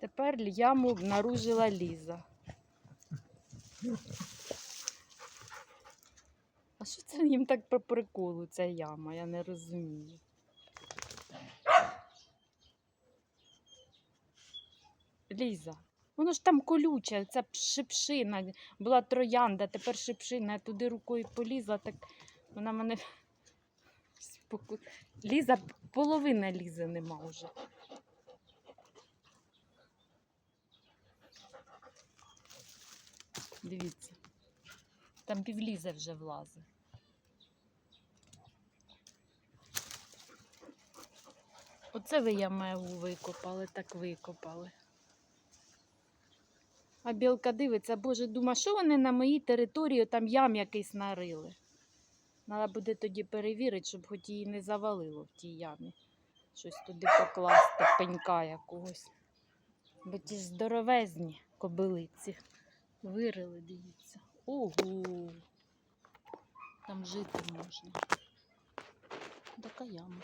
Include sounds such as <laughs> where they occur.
Тепер яму обнаружила Ліза. А що це їм так по приколу, ця яма? Я не розумію. Ліза, воно ж там колюче, це шипшина, була троянда, тепер шипшина, я туди рукою полізла, так вона мене. <laughs> Ліза, половина лізи нема вже. Дивіться. Там півлізе вже влазить. Оце ви яму викопали, так викопали. А білка дивиться, боже, дума, що вони на моїй території там ям якийсь нарили. Треба буде тоді перевірити, щоб хоч її не завалило в тій ямі. Щось туди покласти, пенька якогось. Бо ті ж здоровезні кобилиці. Вирили, дивіться. Ого. Там жити можна. Така яма.